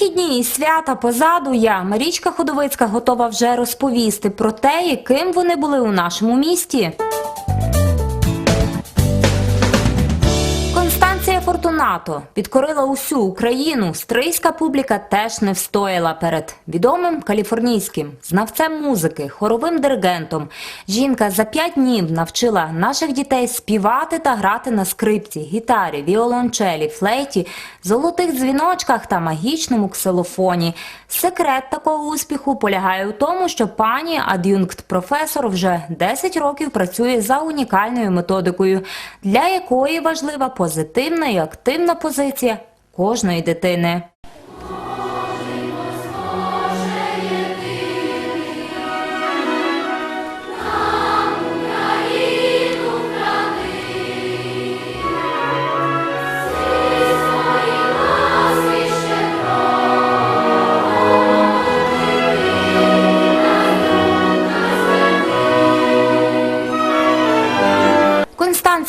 вихідні і свята позаду я, Марічка Ходовицька, готова вже розповісти про те, яким вони були у нашому місті. Фортунато підкорила усю Україну. Стрийська публіка теж не встояла перед відомим каліфорнійським знавцем музики, хоровим диригентом. Жінка за п'ять днів навчила наших дітей співати та грати на скрипці, гітарі, віолончелі, флейті, золотих дзвіночках та магічному ксилофоні. Секрет такого успіху полягає у тому, що пані ад'юнкт-професор вже 10 років працює за унікальною методикою, для якої важлива позитивна активна позиція кожної дитини.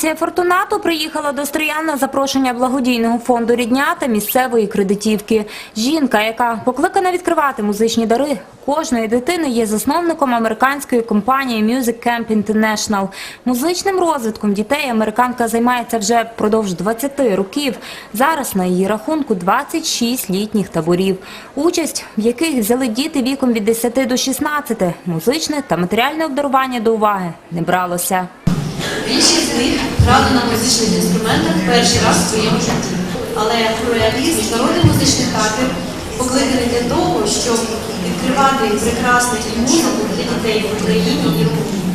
Констанція Фортунато приїхала до Стриян на запрошення благодійного фонду рідня та місцевої кредитівки. Жінка, яка покликана відкривати музичні дари кожної дитини, є засновником американської компанії Music Camp International. Музичним розвитком дітей американка займається вже впродовж 20 років. Зараз на її рахунку 26 літніх таборів, участь в яких взяли діти віком від 10 до 16. Музичне та матеріальне обдарування до уваги не бралося. Більшість з них грали на музичних інструментах перший раз в своєму житті. Але проект міжнародний музичний табір покликаний для того, щоб відкривати прекрасну музику для дітей в Україні і в Україні.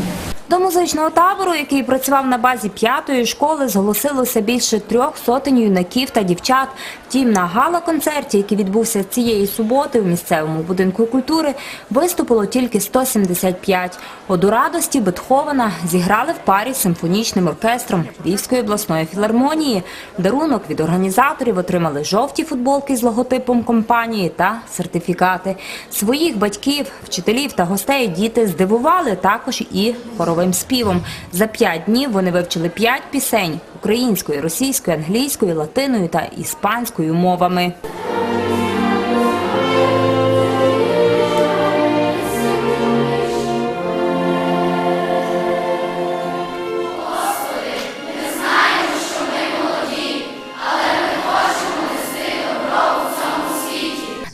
До музичного табору, який працював на базі п'ятої школи, зголосилося більше трьох сотень юнаків та дівчат. Втім, на гала-концерті, який відбувся цієї суботи у місцевому будинку культури, виступило тільки 175. Оду радості Бетховена зіграли в парі з симфонічним оркестром Львівської обласної філармонії. Дарунок від організаторів отримали жовті футболки з логотипом компанії та сертифікати. Своїх батьків, вчителів та гостей діти здивували також і хоровим співом. За п'ять днів вони вивчили п'ять пісень українською, російською, англійською, латиною та іспанською мовами.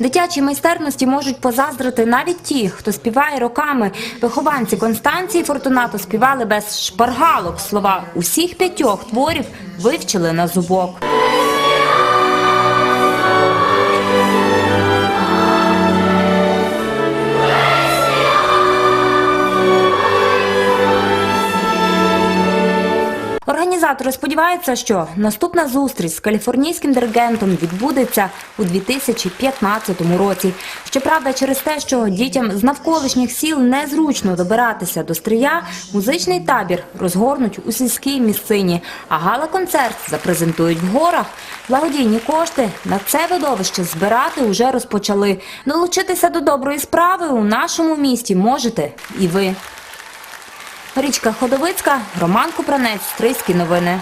Дитячій майстерності можуть позаздрити навіть ті, хто співає роками. Вихованці Констанції Фортунато співали без шпаргалок. Слова усіх п'ятьох творів вивчили на зубок. Організатори сподіваються, що наступна зустріч з каліфорнійським диригентом відбудеться у 2015 році. Щоправда, через те, що дітям з навколишніх сіл незручно добиратися до стрия, музичний табір розгорнуть у сільській місцині, а гала-концерт запрезентують в горах. Благодійні кошти на це видовище збирати уже розпочали. Долучитися до доброї справи у нашому місті можете і ви. Річка Ходовицька, Роман Купранець, Стрийські новини.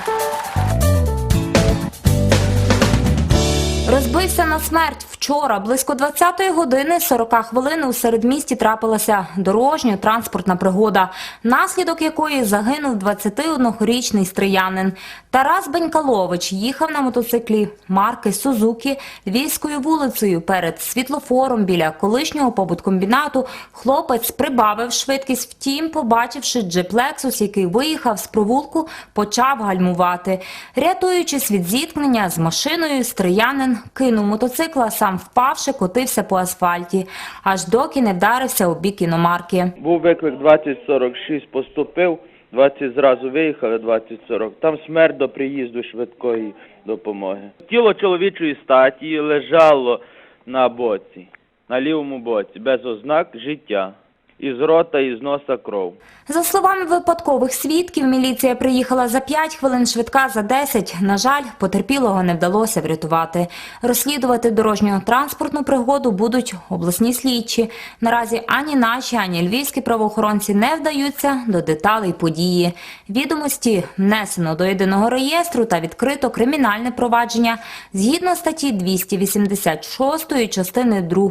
Розбився на смерть вчора. Близько 20-ї години 40 хвилин у середмісті трапилася дорожньо-транспортна пригода, наслідок якої загинув 21-річний стриянин. Тарас Бенькалович їхав на мотоциклі марки Сузукі Львівською вулицею перед світлофором біля колишнього побуткомбінату. Хлопець прибавив швидкість, втім, побачивши джип Лексус, який виїхав з провулку, почав гальмувати. Рятуючись від зіткнення з машиною, стриянин кинув мотоцикла, сам впавши, котився по асфальті, аж доки не вдарився у бік іномарки. Був виклик 2046, поступив, 20 зразу виїхали, 2040. Там смерть до приїзду швидкої допомоги. Тіло чоловічої статі лежало на боці, на лівому боці, без ознак життя. Із рота і з носа кров. За словами випадкових свідків, міліція приїхала за 5 хвилин, швидка за 10. На жаль, потерпілого не вдалося врятувати. Розслідувати дорожньо-транспортну пригоду будуть обласні слідчі. Наразі ані наші, ані львівські правоохоронці не вдаються до деталей події. Відомості внесено до єдиного реєстру та відкрито кримінальне провадження згідно статті 286 частини 2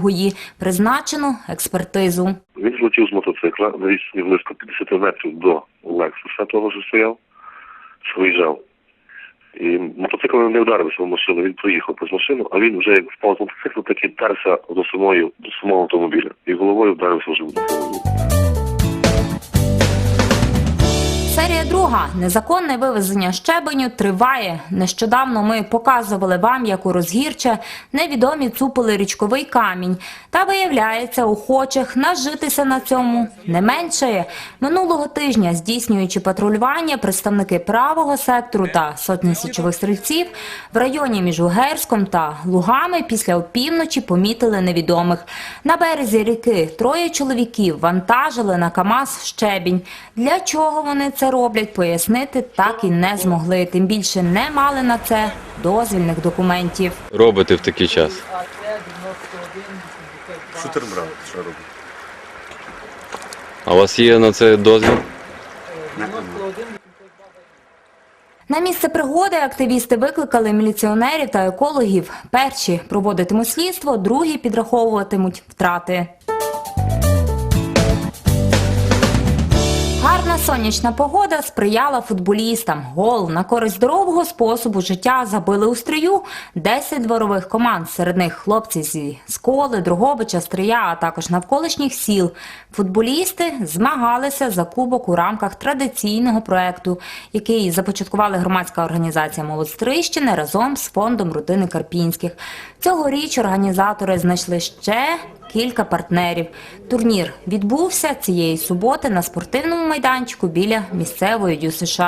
призначено експертизу. Він злетів з мотоцикла на відстані близько 50 метрів до Лексуса, того що стояв, що виїжджав. І мотоцикл не вдарився в машину, він проїхав повз машину, а він вже як впав з мотоцикла, так і вдарся до самої, до самого автомобіля. І головою вдарився вже в автомобіль. Серія друга незаконне вивезення щебеню триває. Нещодавно ми показували вам, як у розгірче невідомі цупили річковий камінь. Та виявляється, охочих нажитися на цьому не меншає. Минулого тижня, здійснюючи патрулювання, представники правого сектору та сотні січових стрільців в районі між Угерськом та Лугами після опівночі помітили невідомих. На березі ріки троє чоловіків вантажили на КАМАЗ щебінь. Для чого вони це роблять, пояснити так і не змогли. Тим більше не мали на це дозвільних документів. робите в такий час? Шутер брав, що робить? А у вас є на це дозвіл? На місце пригоди активісти викликали міліціонерів та екологів. Перші проводитимуть слідство, другі підраховуватимуть втрати. Сонячна погода сприяла футболістам. Гол на користь здорового способу життя забили у стрию 10 дворових команд. Серед них хлопці зі Сколи, Другобича, Стрия, а також навколишніх сіл. Футболісти змагалися за кубок у рамках традиційного проекту, який започаткували громадська організація «Молодь Стрийщини» разом з фондом родини Карпінських. Цьогоріч організатори знайшли ще кілька партнерів. Турнір відбувся цієї суботи на спортивному майданчику біля місцевої ДЮСШ.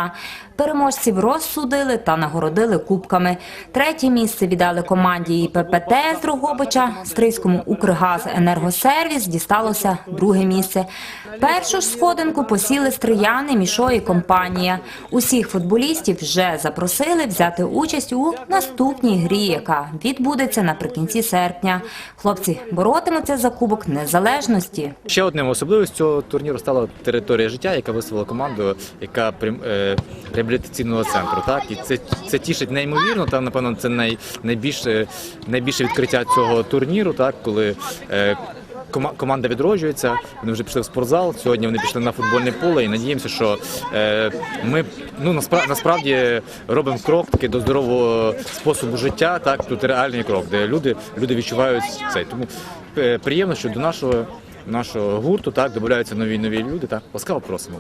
Переможців розсудили та нагородили кубками. Третє місце віддали команді ІППТ з Дрогобича. Стрийському Укргаз Енергосервіс дісталося друге місце. Першу ж сходинку посіли стрияни Мішо і компанія. Усіх футболістів вже запросили взяти участь у наступній грі, яка відбудеться наприкінці серпня. Хлопці боротимуться за кубок незалежності. Ще одним особливістю цього турніру стала територія життя, яка виставила команду, яка прим- е, реабілітаційного центру. Так і це, це тішить неймовірно. Там напевно це най, найбільше найбільше відкриття цього турніру, так коли. Е, кома- Команда відроджується, вони вже пішли в спортзал. Сьогодні вони пішли на футбольне поле і надіємося, що е, ми ну насправді, насправді робимо крок такий до здорового способу життя. Так тут реальний крок, де люди, люди відчувають цей. Тому е, приємно, що до нашого нашого гурту так додаються нові нові люди. Так ласкаво просимо.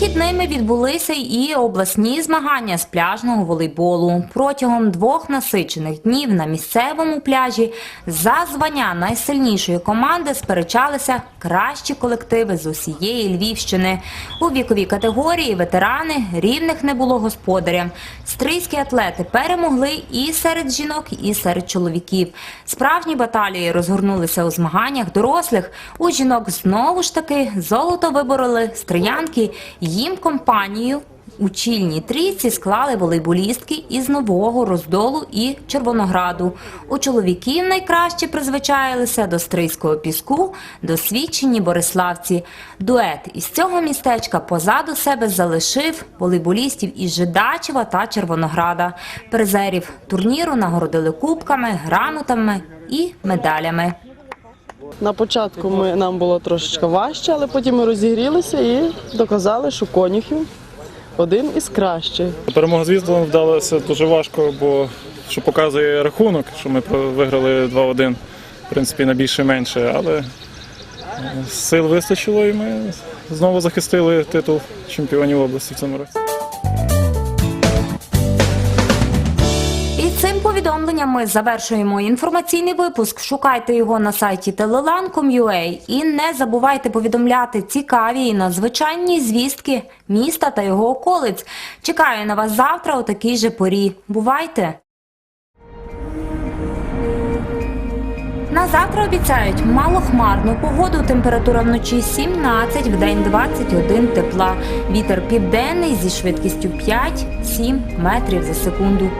Вихідними відбулися і обласні змагання з пляжного волейболу. Протягом двох насичених днів на місцевому пляжі за звання найсильнішої команди сперечалися кращі колективи з усієї Львівщини. У віковій категорії ветерани рівних не було господарям. Стрийські атлети перемогли і серед жінок, і серед чоловіків. Справжні баталії розгорнулися у змаганнях дорослих. У жінок знову ж таки золото вибороли стриянки. Їм компанію у чільній трійці склали волейболістки із нового роздолу і Червонограду. У чоловіків найкраще призвичаїлися до стрийського піску, досвідчені бориславці. Дует із цього містечка позаду себе залишив волейболістів із Жидачева та Червонограда. Призерів турніру нагородили кубками, грамотами і медалями. На початку ми, нам було трошечки важче, але потім ми розігрілися і доказали, що конюхів один із кращих. Перемога з Віздолом вдалася дуже важко, бо що показує рахунок, що ми виграли 2-1, в принципі, на більше-менше, але е, сил вистачило і ми знову захистили титул чемпіонів області в цьому році. Цим повідомленням ми завершуємо інформаційний випуск. Шукайте його на сайті telelan.com.ua і не забувайте повідомляти цікаві і надзвичайні звістки міста та його околиць. Чекаю на вас завтра у такій же порі. Бувайте! На завтра обіцяють малохмарну погоду, температура вночі 17, вдень 21 тепла. Вітер південний зі швидкістю 5-7 метрів за секунду.